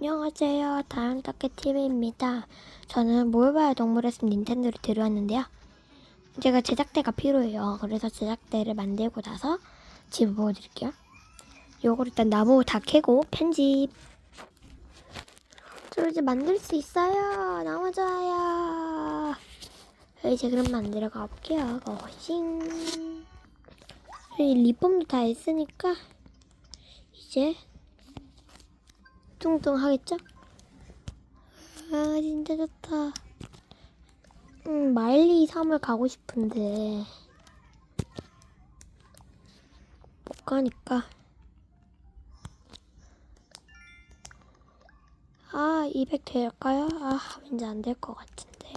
안녕하세요. 다양따개TV입니다. 저는 모바일 동물의 숲 닌텐도를 들여왔는데요. 제가 제작대가 필요해요. 그래서 제작대를 만들고 나서 집을 보여드릴게요. 요걸 일단 나무 다 캐고 편집. 저 이제 만들 수 있어요. 너무 좋아요. 이제 그럼 만들어 가볼게요. 고싱. 이 리폼도 다 했으니까 이제 뚱뚱 하겠죠? 아 진짜 좋다. 음 마일리 섬을 가고 싶은데 못 가니까 아 200 될까요? 아 왠지 안 될 것 같은데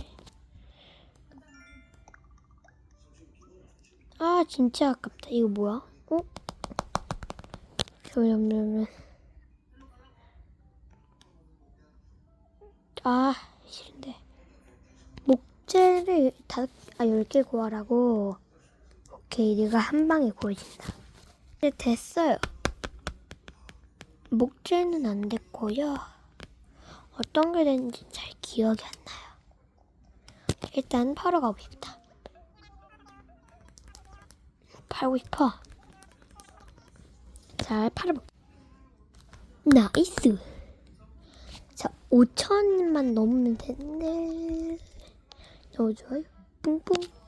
아 진짜 아깝다 이거 뭐야? 어? 그러면 아 싫은데. 목재를 다섯 아 열 개 구하라고. 오케이 네가 한 방에 구해진다. 이제 됐어요. 목재는 안 됐고요. 어떤 게 됐는지 잘 기억이 안 나요. 일단 팔러 가고 싶다. 팔고 싶어. 잘 팔아볼게. 나이스. 자, 5천만 넘으면 되는데. 좋아요. 뿡뿡.